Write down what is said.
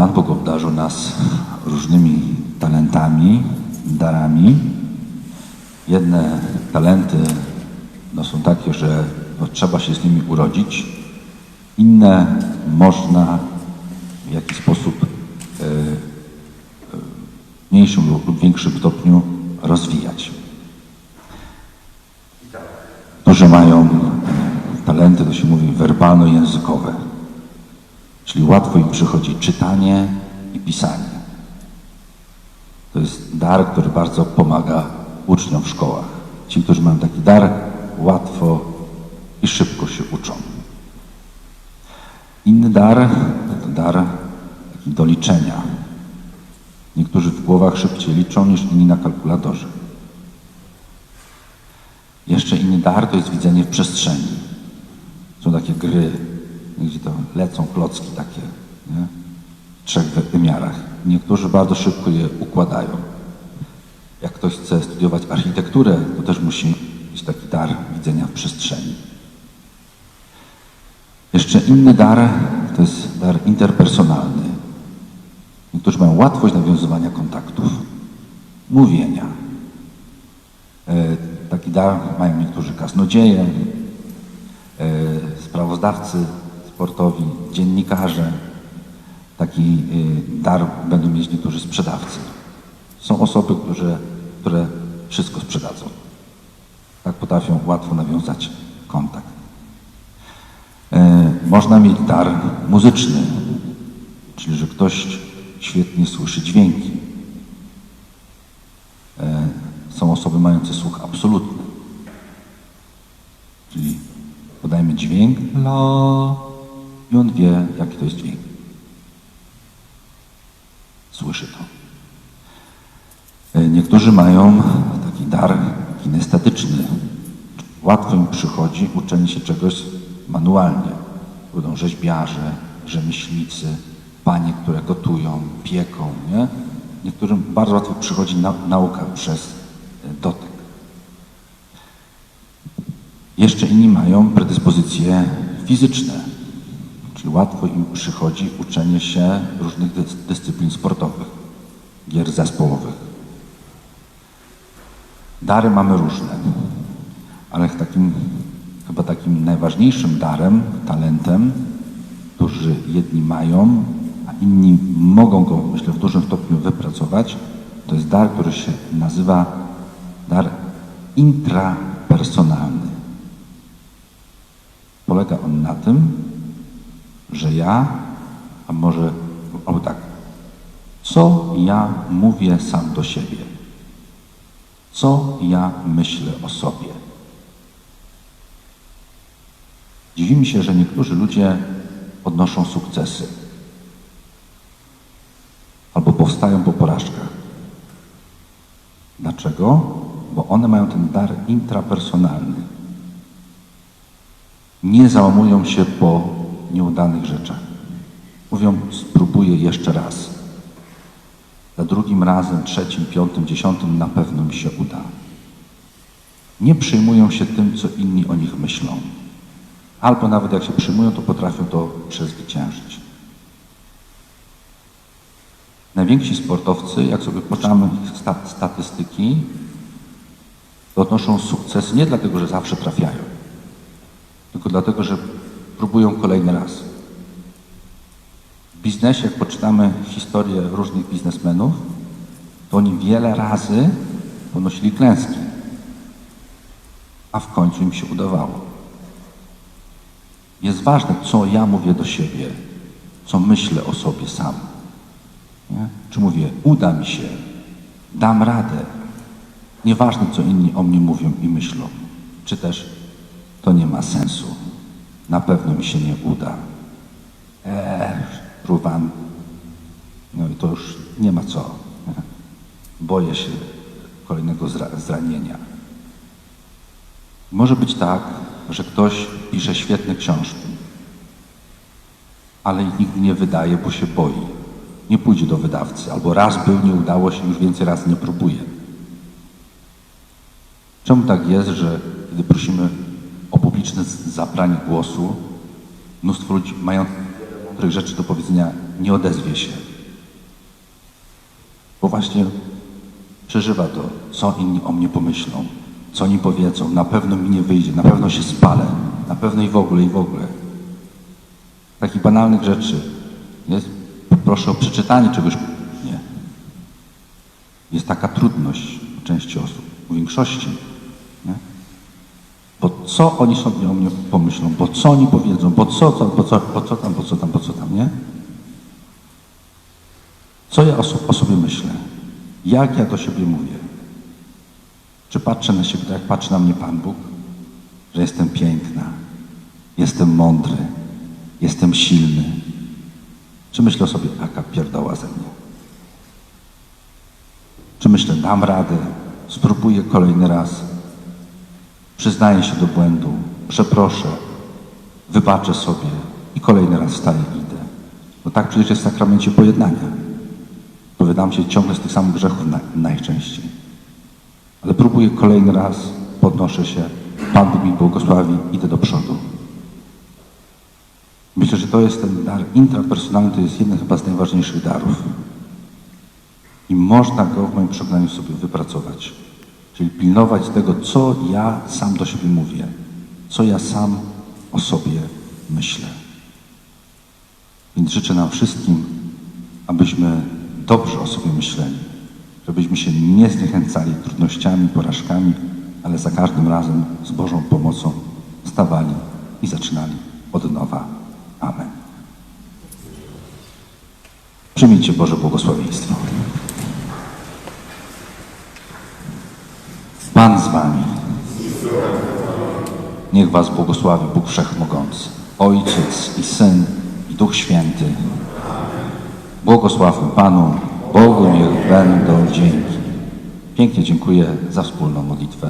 Pan Bóg obdarzył nas różnymi talentami, darami. Jedne talenty no, są takie, że no, trzeba się z nimi urodzić. Inne można w jakiś sposób e, w mniejszym lub większym stopniu rozwijać. Którzy mają e, talenty, to się mówi werbalno-językowe, czyli łatwo im przychodzi czytanie i pisanie. To jest dar, który bardzo pomaga uczniom w szkołach. Ci, którzy mają taki dar, łatwo i szybko się uczą. Inny dar to dar do liczenia. Niektórzy w głowach szybciej liczą niż inni na kalkulatorze. Jeszcze inny dar to jest widzenie w przestrzeni. Są takie gry, gdzie to lecą klocki takie, nie? w trzech wymiarach. Niektórzy bardzo szybko je układają. Jak ktoś chce studiować architekturę, to też musi mieć taki dar widzenia w przestrzeni. Jeszcze inny dar to jest dar interpersonalny. Niektórzy mają łatwość nawiązywania kontaktów, mówienia. E, taki dar mają niektórzy kaznodzieje, e, sprawozdawcy sportowi, dziennikarze. Taki e, dar będą mieć niektórzy sprzedawcy. Są osoby, które, które wszystko sprzedadzą. Tak potrafią łatwo nawiązać kontakt. E, można mieć dar muzyczny, czyli że ktoś świetnie słyszy dźwięki. E, są osoby mające słuch absolutny, czyli podajemy dźwięk la i on wie, jaki to jest dźwięk. Słyszy to. E, Niektórzy mają taki dar kinestetyczny. Łatwo im przychodzi uczenie się czegoś manualnie. Będą rzeźbiarze, rzemieślnicy, panie, które gotują, pieką, nie? Niektórym bardzo łatwo przychodzi na, nauka przez e, dotyk. Jeszcze inni mają predyspozycje fizyczne, czyli łatwo im przychodzi uczenie się różnych dys dyscyplin sportowych, gier zespołowych. Dary mamy różne, ale takim, chyba takim najważniejszym darem, talentem, którzy jedni mają, a inni mogą go, myślę, w dużym stopniu wypracować, to jest dar, który się nazywa dar intrapersonalny. Polega on na tym, że ja, a może, o tak, co ja mówię sam do siebie, co ja myślę o sobie. Dziwi mi się, że niektórzy ludzie odnoszą sukcesy albo powstają po porażkach. Dlaczego? Bo one mają ten dar intrapersonalny. Nie załamują się po nieudanych rzeczach. Mówią, spróbuję jeszcze raz. Za drugim razem, trzecim, piątym, dziesiątym na pewno mi się uda. Nie przejmują się tym, co inni o nich myślą. Albo nawet jak się przyjmują, to potrafią to przezwyciężyć. Najwięksi sportowcy, jak sobie poczytamy statystyki, odnoszą sukces nie dlatego, że zawsze trafiają, tylko dlatego, że próbują kolejny raz. W biznesie, jak poczytamy historię różnych biznesmenów, to oni wiele razy ponosili klęski, a w końcu im się udawało. Jest ważne, co ja mówię do siebie, co myślę o sobie sam. Nie? Czy mówię, uda mi się, dam radę. Nieważne, co inni o mnie mówią i myślą. Czy też to nie ma sensu. Na pewno mi się nie uda. Eee. No i to już nie ma co. Boję się kolejnego zra- zranienia. Może być tak, że ktoś pisze świetne książki, ale ich nigdy nie wydaje, bo się boi. Nie pójdzie do wydawcy, albo raz był, nie udało się, już więcej raz nie próbuje. Czemu tak jest, że kiedy prosimy o publiczne zabranie głosu, mnóstwo ludzi mają dobrych rzeczy do powiedzenia, nie odezwie się. Bo właśnie przeżywa to, co inni o mnie pomyślą, co oni powiedzą, na pewno mi nie wyjdzie, na pewno się spalę, na pewno i w ogóle, i w ogóle. Takich banalnych rzeczy. Jest, proszę o przeczytanie czegoś. Nie. Jest taka trudność u części osób, u większości. Bo co oni sobie o mnie pomyślą, bo co oni powiedzą, bo co, co, bo co, bo co tam, bo co tam, bo co tam, nie? Co ja o, so- o sobie myślę? Jak ja do siebie mówię? Czy patrzę na siebie tak, jak patrzy na mnie Pan Bóg? Że jestem piękna, jestem mądry, jestem silny. Czy myślę sobie, jaka pierdoła ze mnie? Czy myślę, dam radę, spróbuję kolejny raz, przyznaję się do błędu, przeproszę, wybaczę sobie i kolejny raz wstaję i idę. Bo tak przecież jest w sakramencie pojednania. Powiadam się ciągle z tych samych grzechów na, najczęściej. Ale próbuję kolejny raz, podnoszę się, Pan Bóg mi błogosławi, idę do przodu. Myślę, że to jest ten dar intrapersonalny, to jest jeden chyba z najważniejszych darów. I można go w moim przekonaniu sobie wypracować. Czyli pilnować tego, co ja sam do siebie mówię, co ja sam o sobie myślę. Więc życzę nam wszystkim, abyśmy dobrze o sobie myśleli, żebyśmy się nie zniechęcali trudnościami, porażkami, ale za każdym razem z Bożą pomocą stawali i zaczynali od nowa. Amen. Przyjmijcie Boże błogosławieństwo. Pan z wami. Niech was błogosławi Bóg Wszechmogący, Ojciec i Syn i Duch Święty. Błogosławmy Panu, Bogu niech będą dzięki. Pięknie dziękuję za wspólną modlitwę